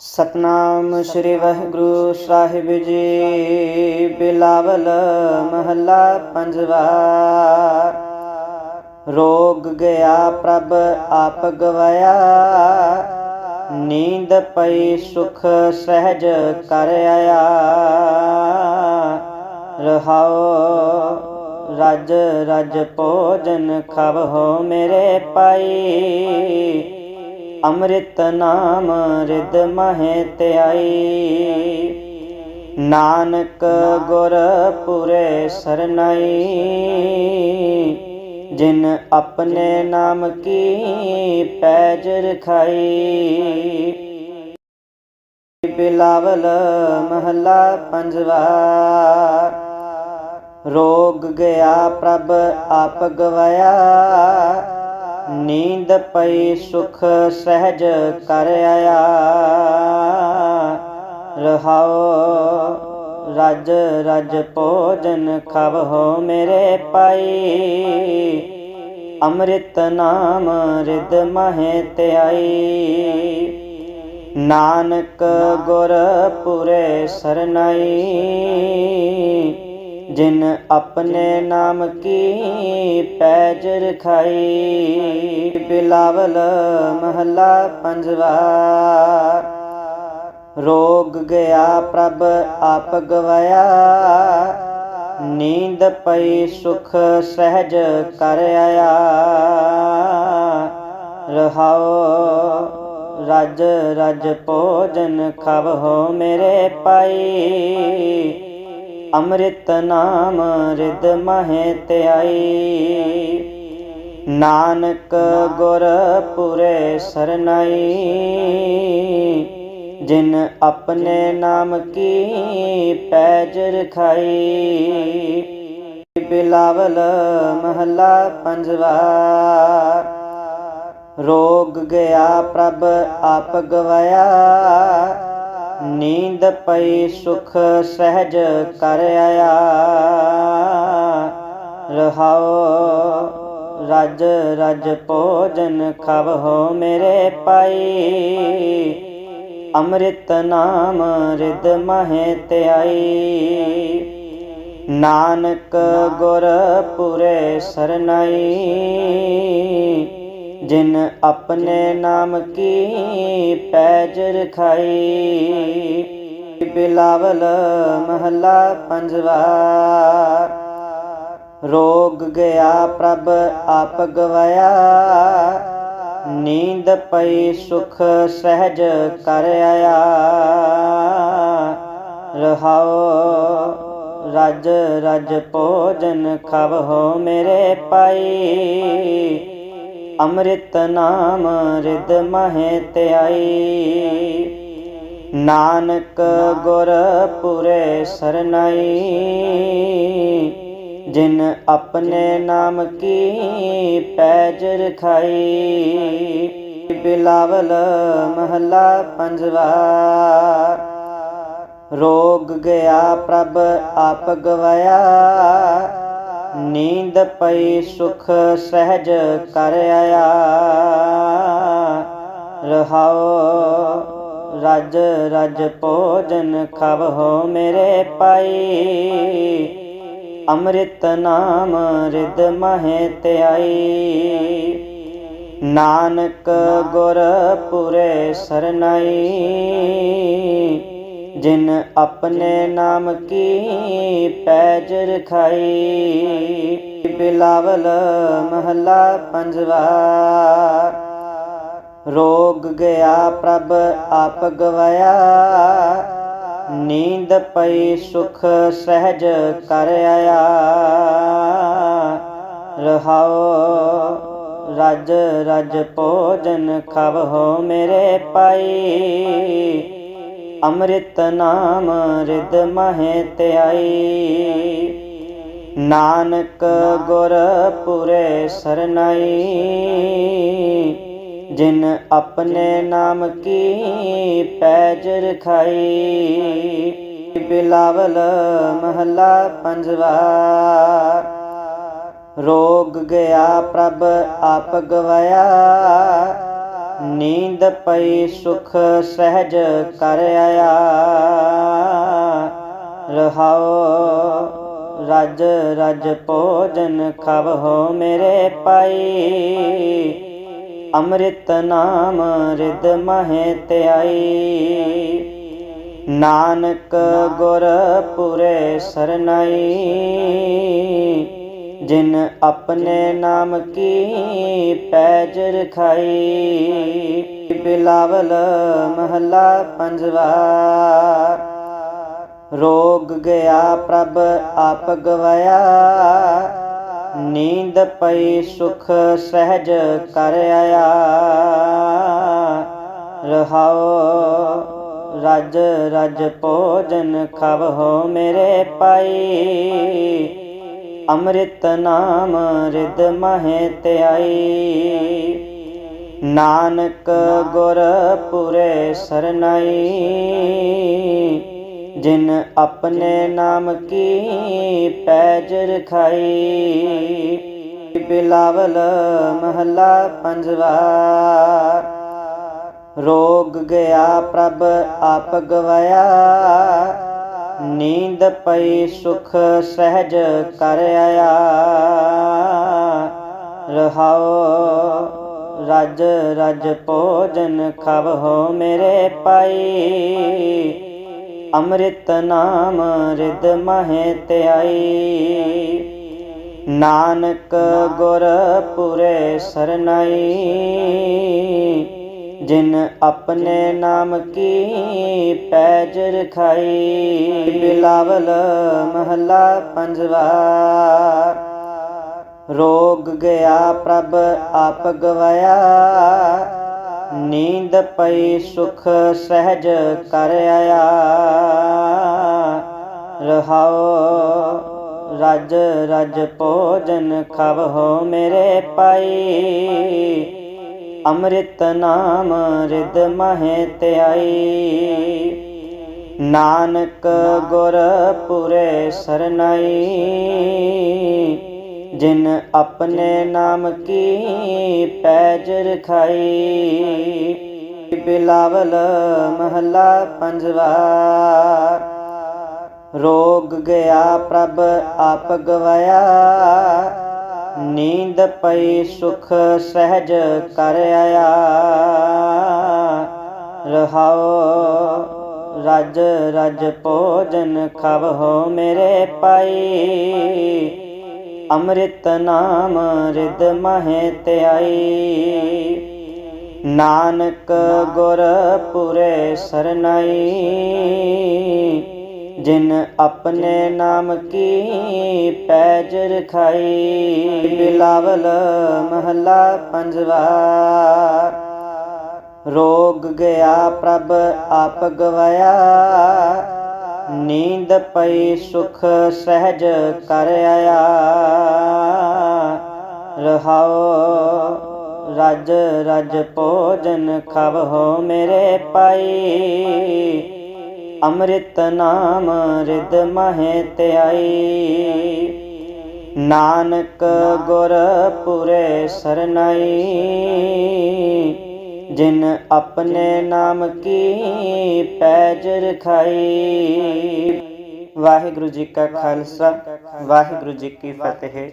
ਸਤਨਾਮ ਸ੍ਰੀ ਵਾਹਿਗੁਰੂ ਸਾਹਿਬ ਜੀ। ਬਿਲਾਵਲ ਮਹੱਲਾ ਪੰਜਵਾ। ਰੋਗ ਗਿਆ ਪ੍ਰਭ ਆਪ ਗਵਾਇਆ। ਨੀਂਦ ਪਈ ਸੁਖ ਸਹਿਜ ਕਰ ਆਇਆ। ਰਹਾਓ ਰਜ ਰਜ ਭੋਜਨ ਖਵਹੁ ਮੇਰੇ ਪਾਈ ਅੰਮ੍ਰਿਤ ਨਾਮ ਰਿਦ ਮਹਿ ਧਿਆਈ। ਨਾਨਕ ਗੁਰ ਪੂਰੇ ਸਰਨਾਈ। ਜਿਨ ਆਪਣੇ ਨਾਮ ਕੀ ਪੈਜ ਰਖਾਈ। ਬਿਲਾਵਲ ਮਹੱਲਾ ਪੰਜਵਾ। ਰੋਗ ਗਿਆ ਪ੍ਰਭ ਆਪ ਗਵਾਇਆ। ਨੀਂਦ ਪਈ ਸੁਖ ਸਹਿਜ ਕਰ ਆਇਆ। ਰਹਾਓ, ਰਜ ਰਜ ਭੋਜਨ ਖਵਹੁ ਮੇਰੇ ਪਾਈ। ਅੰਮ੍ਰਿਤ ਨਾਮ ਰਿਦ ਮਹਿ ਧਿਆਈ। ਨਾਨਕ ਗੁਰ ਪੂਰੇ ਸਰਨਾਈ। ਜਿਨ ਆਪਣੇ ਨਾਮ ਕੀ ਪੈਜ ਰਖਾਈ ਬਿਲਾਵਲ ਮਹੱਲਾ ਪੰਜਵਾ। ਰੋਗ ਗਿਆ ਪ੍ਰਭ ਆਪ ਗਵਾਇਆ, ਨੀਂਦ ਪਈ ਸੁਖ ਸਹਿਜ ਕਰ ਆਇਆ। ਰਹਾਓ, ਰਜ ਰਜ ਭੋਜਨ ਖਵਹੁ ਮੇਰੇ ਪਾਈ ਅੰਮ੍ਰਿਤ ਨਾਮ ਰਿਦ ਮਹਿ ਧਿਆਈ। ਨਾਨਕ ਗੁਰ ਪੂਰੇ ਸਰਨਾਈ। ਜਿਨ ਆਪਣੇ ਨਾਮ ਕੀ ਪੈਜ ਰਖਾਈ। ਬਿਲਾਵਲ ਮਹੱਲਾ ਪੰਜਵਾ। ਰੋਗ ਗਿਆ ਪ੍ਰਭ ਆਪ ਗਵਾਇਆ। ਨੀਂਦ ਪਈ ਸੁਖ ਸਹਿਜ ਕਰ ਆਇਆ। ਰਹਾਓ, ਰਜ ਰਜ ਭੋਜਨ ਖਵਹੁ ਮੇਰੇ ਪਾਈ ਅੰਮ੍ਰਿਤ ਨਾਮ ਰਿਦ ਮਹਿ ਧਿਆਈ। ਨਾਨਕ ਗੁਰ ਪੂਰੇ ਸਰਨਾਈ। ਜਿਨ ਆਪਣੇ ਨਾਮ ਕੀ ਪੈਜ ਰਖਾਈ ਬਿਲਾਵਲ ਮਹੱਲਾ ਪੰਜਵਾ। ਰੋਗ ਗਿਆ ਪ੍ਰਭ ਆਪ ਗਵਾਇਆ, ਨੀਂਦ ਪਈ ਸੁਖ ਸਹਿਜ ਕਰ ਆਇਆ। ਰਹਾਓ, ਰਜ ਰਜ ਭੋਜਨ ਖਵਹੁ ਮੇਰੇ ਪਾਈ ਅੰਮ੍ਰਿਤ ਨਾਮ ਰਿਦ ਮਹਿ ਧਿਆਈ। ਨਾਨਕ ਗੁਰ ਪੂਰੇ ਸਰਨਾਈ। ਜਿਨ ਆਪਣੇ ਨਾਮ ਕੀ ਪੈਜ ਰਖਾਈ। ਬਿਲਾਵਲ ਮਹੱਲਾ ਪੰਜਵਾ। ਰੋਗ ਗਿਆ ਪ੍ਰਭ ਆਪ ਗਵਾਇਆ। ਨੀਂਦ ਪਈ ਸੁਖ ਸਹਿਜ ਕਰ ਆਇਆ। ਰਹਾਓ, ਰਜ ਰਜ ਭੋਜਨ ਖਵਹੁ ਮੇਰੇ ਪਾਈ ਅੰਮ੍ਰਿਤ ਨਾਮ ਰਿਦ ਮਹਿ ਧਿਆਈ। ਨਾਨਕ ਗੁਰ ਪੂਰੇ ਸਰਨਾਈ। ਜਿਨ ਆਪਣੇ ਨਾਮ ਕੀ ਪੈਜ ਰਖਾਈ, ਬਿਲਾਵਲ ਮਹੱਲਾ ਪੰਜਵਾ। ਰੋਗ ਗਿਆ ਪ੍ਰਭ ਆਪ ਗਵਾਇਆ, ਨੀਂਦ ਪਈ ਸੁਖ ਸਹਿਜ ਕਰ ਆਇਆ। ਰਹਾਓ, ਰਜ ਰਜ ਭੋਜਨ ਖਵਹੁ ਮੇਰੇ ਪਾਈ ਅੰਮ੍ਰਿਤ ਨਾਮ ਰਿਦ ਮਹਿ ਧਿਆਈ। ਨਾਨਕ ਗੁਰ ਪੂਰੇ ਸਰਨਾਈ। ਜਿਨ ਆਪਣੇ ਨਾਮ ਕੀ ਪੈਜ ਰਖਾਈ। ਬਿਲਾਵਲ ਮਹੱਲਾ ਪੰਜਵਾ। ਰੋਗ ਗਿਆ ਪ੍ਰਭ ਆਪ ਗਵਾਇਆ। ਨੀਂਦ ਪਈ ਸੁਖ ਸਹਿਜ ਕਰ ਆਇਆ। ਰਹਾਓ, ਰਜ ਰਜ ਭੋਜਨ ਖਾਵੋ ਮੇਰੇ ਪਾਈ ਅੰਮ੍ਰਿਤ ਨਾਮ ਰਿਦ ਮਹਿ ਧਿਆਈ। ਨਾਨਕ ਗੁਰ ਪੁਰੇ ਸਰਨਾਈ। ਜਿਨ ਆਪਣੇ ਨਾਮ ਕੀ ਪੈਜ ਰਖਾਈ ਬਿਲਾਵਲ ਮਹੱਲਾ ਪੰਜਵਾ। ਰੋਗ ਗਿਆ ਪ੍ਰਭ ਆਪ ਗਵਾਇਆ, ਨੀਂਦ ਪਈ ਸੁਖ ਸਹਿਜ ਕਰ ਆਇਆ। ਰਹਾਓ, ਰਜ ਰਜ ਭੋਜਨ ਖਾਵੋ ਮੇਰੇ ਪਾਈ ਅੰਮ੍ਰਿਤ ਨਾਮ ਰਿਦ ਮਹਿ ਧਿਆਈ। ਨਾਨਕ ਗੁਰ ਪੁਰੇ ਸਰਨਾਈ। ਜਿਨ ਆਪਣੇ ਨਾਮ ਕੀ ਪੈਜ ਰਖਾਈ। ਬਿਲਾਵਲ ਮਹੱਲਾ ਪੰਜਵਾ। ਰੋਗ ਗਿਆ ਪ੍ਰਭ ਆਪ ਗਵਾਇਆ। ਨੀਂਦ ਪਈ ਸੁਖ ਸਹਿਜ ਕਰ ਆਇਆ। ਰਹਾਓ, ਰਜ ਰਜ ਭੋਜਨ ਖਾਵੋ ਮੇਰੇ ਪਾਈ ਅੰਮ੍ਰਿਤ ਨਾਮ ਰਿਦ ਮਹਿ ਧਿਆਈ। ਨਾਨਕ ਗੁਰ ਪੁਰੇ ਸਰਨਾਈ। ਜਿਨ ਆਪਣੇ ਨਾਮ ਕੀ ਪੈਜ ਰਖਾਈ ਬਿਲਾਵਲ ਮਹੱਲਾ ਪੰਜਵਾ। ਰੋਗ ਗਿਆ ਪ੍ਰਭ ਆਪ ਗਵਾਇਆ, ਨੀਂਦ ਪਈ ਸੁਖ ਸਹਿਜ ਕਰ ਆਇਆ। ਰਹਾਓ, ਰਜ ਰਜ ਭੋਜਨ ਖਾਵੋ ਮੇਰੇ ਪਾਈ ਅੰਮ੍ਰਿਤ ਨਾਮ ਰਿਦ ਮਹਿ ਧਿਆਈ। ਨਾਨਕ ਗੁਰ ਪੁਰੇ ਸਰਨਾਈ। ਜਿਨ ਆਪਣੇ ਨਾਮ ਕੀ ਪੈਜ ਰਖਾਈ। ਬਿਲਾਵਲ ਮਹੱਲਾ ਪੰਜਵਾ। ਰੋਗ ਗਿਆ ਪ੍ਰਭ ਆਪ ਗਵਾਇਆ। ਨੀਂਦ ਪਈ ਸੁਖ ਸਹਿਜ ਕਰ ਆਇਆ। ਰਹਾਓ, ਰਜ ਰਜ ਭੋਜਨ ਖਾਵੋ ਮੇਰੇ ਪਾਈ ਅੰਮ੍ਰਿਤ ਨਾਮ ਰਿਦ ਮਹਿ ਧਿਆਈ। ਨਾਨਕ ਗੁਰ ਪੁਰੇ ਸਰਨਾਈ। ਜਿਨ ਆਪਣੇ ਨਾਮ ਕੀ ਪੈਜ ਰਖਾਈ, ਬਿਲਾਵਲ ਮਹੱਲਾ ਪੰਜਵਾ। ਰੋਗ ਗਿਆ ਪ੍ਰਭ ਆਪ ਗਵਾਇਆ, ਨੀਂਦ ਪਈ ਸੁਖ ਸਹਿਜ ਕਰ ਆਇਆ। ਰਹਾਓ, ਰਜ ਰਜ ਭੋਜਨ ਖਾਵੋ ਮੇਰੇ ਪਾਈ ਅੰਮ੍ਰਿਤ ਨਾਮ ਰਿਦ ਮਹਿ ਧਿਆਈ। ਨਾਨਕ ਗੁਰ ਪੁਰੇ ਸਰਨਾਈ। ਜਿਨ ਆਪਣੇ ਨਾਮ ਕੀ ਪੈਜ ਰਖਾਈ। ਵਾਹਿਗੁਰੂ ਜੀ ਕਾ ਖਾਲਸਾ, ਵਾਹਿਗੁਰੂ ਜੀ ਕੀ ਫਤਿਹ।